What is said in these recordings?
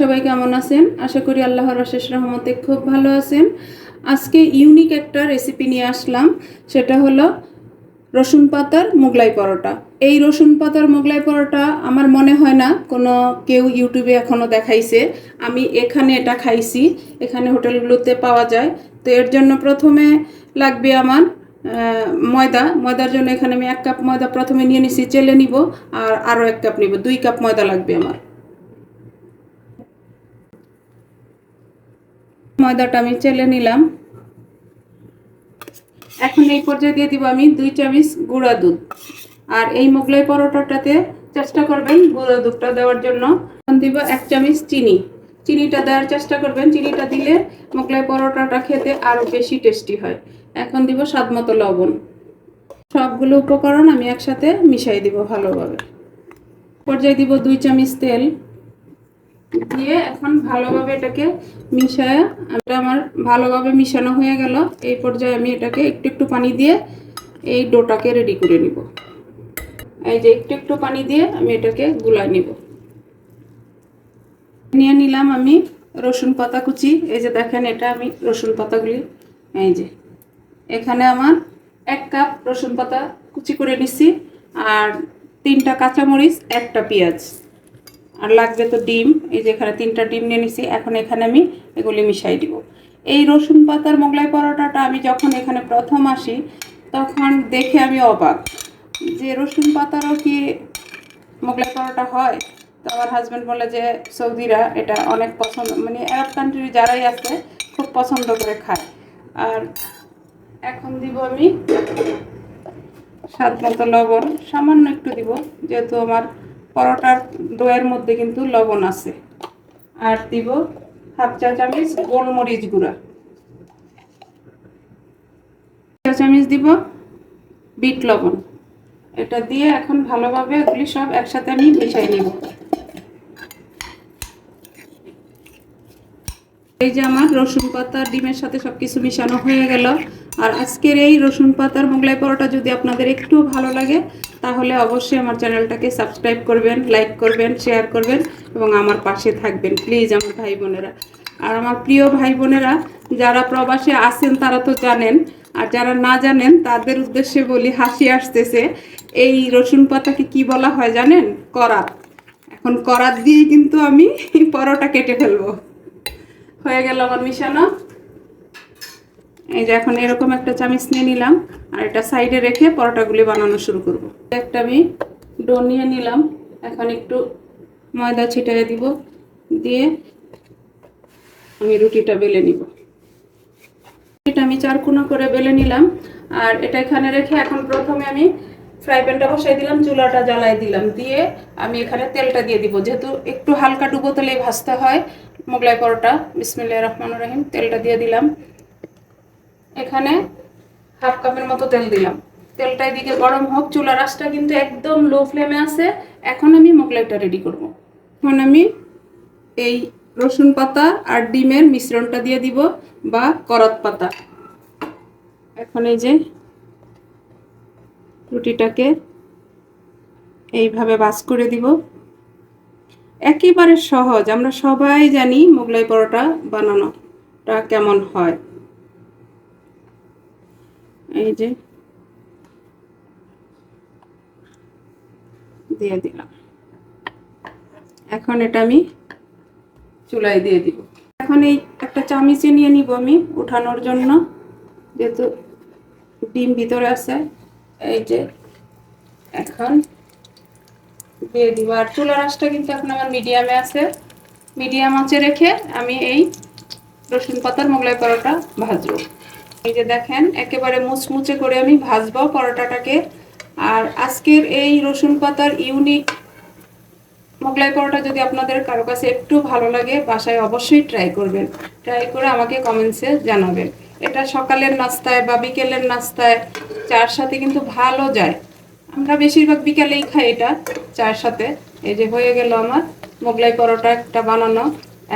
সবাই কেমন আছেন? আশা করি আল্লাহর অশেষ রহমতে খুব ভালো আছেন। আজকে ইউনিক একটা রেসিপি নিয়ে আসলাম। সেটা হলো রসুন পাতার মোগলাই পরোটা। এই রসুন পাতার মোগলাই পরোটা আমার মনে হয় না কোনো কেউ ইউটিউবে এখনও দেখাইছে। আমি এখানে এটা খাইছি। এখানে হোটেলগুলোতে পাওয়া যায়। তো এর জন্য প্রথমে লাগবে আমার ময়দা। ময়দার জন্য এখানে আমি এক কাপ ময়দা প্রথমে নিয়ে নিছি, চেলে নিব আর আরও এক কাপ নিব। দুই কাপ ময়দা লাগবে আমার। ময়দাটা আমি চেলে নিলাম। এখন এই পর্যায়ে দিয়ে দিব আমি দুই চামচ গুঁড়া দুধ। আর এই মোগলাই পরোটাটাতে চেষ্টা করবেন গুঁড়া দুধটা দেওয়ার জন্য। এখন দিব এক চামচ চিনি। চিনিটা দেওয়ার চেষ্টা করবেন। চিনিটা দিলে মোগলাই পরোটাটা খেতে আরও বেশি টেস্টি হয়। এখন দিব স্বাদ মতো লবণ। সবগুলো উপকরণ আমি একসাথে মিশাই দিব ভালোভাবে। পর্যায়ে দিব দুই চামচ তেল। দিয়ে এখন ভালোভাবে এটাকে মিশায়, এটা আমার ভালোভাবে মিশানো হয়ে গেল। এই পর্যায়ে আমি এটাকে একটু একটু পানি দিয়ে এই ডোটাকে রেডি করে নিব। এই যে একটু একটু পানি দিয়ে আমি এটাকে গুলায় নিব। নিয়ে নিলাম আমি রসুন পাতা কুচি। এই যে দেখেন, এটা আমি রসুন পাতাগুলি, এই যে। এখানে আমার এক কাপ রসুন পাতা কুচি করে নিছি, আর তিনটা কাঁচামরিচ, একটা পেঁয়াজ। আর লাগবে তো ডিম, এই যে এখানে তিনটা ডিম নিয়ে নিছি, এখন এখানে আমি এগুলি মিশাই দিব। এই রসুন পাতার মোগলাই পরোটাটা আমি যখন এখানে প্রথম আসি, তখন দেখে আমি অবাক। যে রসুন পাতারও কি মোগলাই পরোটা হয়? তো আমার হাজব্যান্ড বলে যে, সৌদিরা এটা অনেক পছন্দ মানে আরব কান্ট্রির যারাই আছে, খুব পছন্দ করে খায়। আর এখন দিব আমি স্বাদ মতো লবণ, সামান্য একটু দিব, যেহেতু আমার পরোটার দইয়ের মধ্যে কিন্তু লবণ আছে। আর দিব হাফ চা চামচ গোলমরিচ গুঁড়া। চা চামচ দিব বিট লবণ। এটা দিয়ে এখন ভালোভাবে এগুলি সব একসাথে আমি মিশাই নিব। এই যে আমার রসুন পাতা, ডিমের সাথে সব কিছু মিশানো হয়ে গেল। আর আজকের এই রসুন পাতার মোগলাই পরোটা যদি আপনাদের একটু ভালো লাগে, তাহলে অবশ্যই আমার চ্যানেলটাকে সাবস্ক্রাইব করবেন, লাইক করবেন, শেয়ার করবেন এবং আমার পাশে থাকবেন, প্লিজ আমার ভাই বোনেরা। আর আমার প্রিয় ভাই বোনেরা, যারা প্রবাসে আছেন তারা তো জানেন, আর যারা না জানেন, তাদের উদ্দেশ্যে বলি হাসি আসতেছে। এই রসুন পাতাকে কি বলা হয় জানেন? করাত। এখন করাত দিয়ে কিন্তু আমি পরোটা কেটে ফেলব। হয়ে গেল আমার মিশানো। এই যে এখন এরকম একটা চামিচ নিয়ে নিলাম, আর এটা সাইডে রেখে পরোটাগুলি বানানো শুরু করব। একটা আমি ডো নিয়ে নিলাম, এখন একটু ময়দা ছিটাই দিব, দিয়ে আমি রুটিটা বেলে নিব। এটা আমি চার কোনা করে বেলে নিলাম, আর এটা এখানে রেখে এখন প্রথমে আমি ফ্রাই প্যানটা বসাই দিলাম, চুলাটা জ্বালাই দিলাম, দিয়ে আমি এখানে তেলটা দিয়ে দিব। যেহেতু একটু হালকা ডুবো তেলেই ভাজতে হয় মোগলাই পরোটা বিসমিল্লাহ রহমান রহিম, তেলটা দিয়ে দিলাম। এখানে হাফ কাপের মতো তেল দিলাম। তেলটা এদিকে গরম হোক, চুলার আঁচটা কিন্তু একদম লো ফ্লেমে আছে। এখন আমি মোগলাইটা রেডি করব। এখন আমি এই রসুন পাতা আর ডিমের মিশ্রণটা দিয়ে দিব, বা করত পাতা। এখন এই যে রুটিটাকে এইভাবে বাস করে দিব। একেবারে সহজ। আমরা সবাই জানি মোগলাই পরোটা বানানোটা কেমন হয়। এই যে দিয়ে দিলাম। এখন এটা আমি চুলায় দিয়ে দিব। এখন এই একটা চামিচে নিয়ে নিব আমি উঠানোর জন্য। যেহেতু ডিম ভিতরে আছে, এই যে এখন দিয়ে দিব। আর চুলার আঁচটা কিন্তু এখন আমার মিডিয়ামে আছে। মিডিয়াম আঁচে রেখে আমি এই রসুন পাতার মোগলাই পরোটা ভাজবো। এই যে দেখেন, একেবারে মুচমুচে করে আমি ভাজবো পরোটাটাকে। আর আজকের এই রসুন পাতার ইউনিক মোগলাই পরোটা যদি আপনাদের কারও কাছে একটু ভালো লাগে, বাসায় অবশ্যই ট্রাই করবেন। ট্রাই করে আমাকে কমেন্টসে জানাবেন। এটা সকালের নাস্তায় বা বিকেলের নাস্তায় চার সাথে কিন্তু ভালো যায়। আমরা বেশিরভাগ বিকালেই খাই এটা চার সাথে। এই যে হয়ে গেল আমার মোগলাই পরোটা একটা বানানো।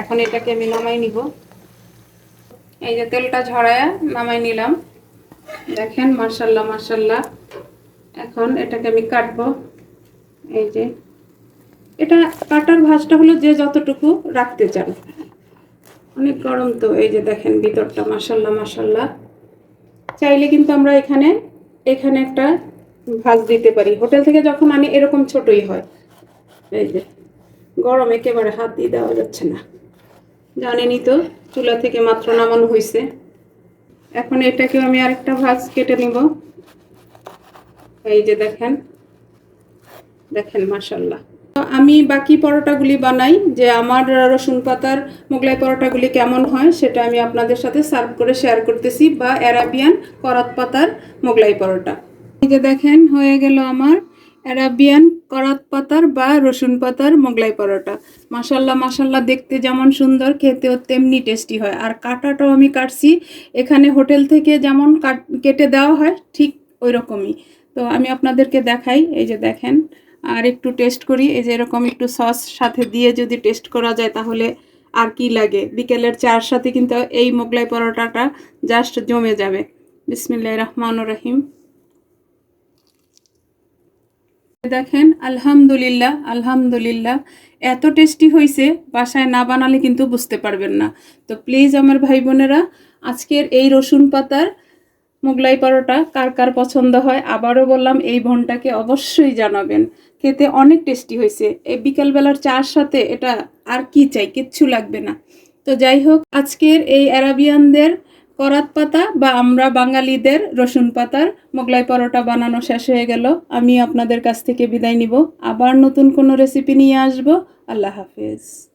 এখন এটাকে আমি নামাই নিব। এই যে তেলটা ঝরায় নামাই নিলাম। দেখেন মার্শাল্লাহ মার্শাল্লাহ এখন এটাকে আমি কাটবো। এই যে এটা কাটার ভাঁজটা হলো যে যতটুকু রাখতে চান। অনেক গরম তো, এই যে দেখেন ভিতরটা মাসাল্লাহ মাসাল্লাহ চাইলে কিন্তু আমরা এখানে এখানে একটা ভাঁজ দিতে পারি। হোটেল থেকে যখন আনি এরকম ছোটই হয়, এই যে গরম একেবারে হাত দিয়ে দেওয়া যাচ্ছে না। জানেনই তো, চুলা থেকে মাত্র নামানো হয়েছে এখন এটাকেও আমি আরেকটা ভাঁজ কেটে নিব। এই যে দেখেন দেখেন মাসাল্লাহ আমি বাকি পরোটাগুলি বানাই, যে আমার রসুন পাতার মোগলাই পরোটাগুলি কেমন হয় সেটা আমি আপনাদের সাথে সার্ভ করে শেয়ার করতেছি, বা অ্যারাবিয়ান করাত পাতার মোগলাই পরোটা। যে দেখেন, হয়ে গেল আমার অ্যারাবিয়ান করাত পাতার বা রসুন পাতার মোগলাই পরোটা। মাসাল্লাহ মাসাল্লাহ দেখতে যেমন সুন্দর, খেতেও তেমনি টেস্টি হয়। আর কাটাটাও আমি কাটছি, এখানে হোটেল থেকে যেমন কাট, কেটে দেওয়া হয়, ঠিক ওই রকমই তো আমি আপনাদেরকে দেখাই, এই যে দেখেন, আর একটু টেস্ট করি। এই যে এরকম একটু সস সাথে দিয়ে যদি টেস্ট করা যায়, তাহলে আর কি লাগে? বিকেলের চার সাথে কিন্তু এই মোগলাই পরোটাটা জাস্ট জমে যাবে। বিসমিল্লাহ রহমান রহিম। দেখেন, আলহামদুলিল্লাহ আলহামদুলিল্লাহ। এত টেস্টি হয়েছে বাসায় না বানালে কিন্তু বুঝতে পারবেন না। তো প্লিজ আমার ভাই বোনেরা, আজকের এই রসুন পাতার মোগলাই পরোটা কার কার পছন্দ হয়, আবারও বললাম, এই ভনটাকে অবশ্যই জানাবেন। খেতে অনেক টেস্টি হয়েছে এই বিকালবেলার চার সাথে এটা আর কি চাই, কিচ্ছু লাগবে না। তো যাই হোক, আজকের এই অ্যারাবিয়ানদের করাত পাতা বা আমরা বাঙালিদের রসুন পাতার মোগলাই পরোটা বানানো শেষ হয়ে গেল। আমি আপনাদের কাছ থেকে বিদায় নিব। আবার নতুন কোনো রেসিপি নিয়ে আসব। আল্লাহ হাফেজ।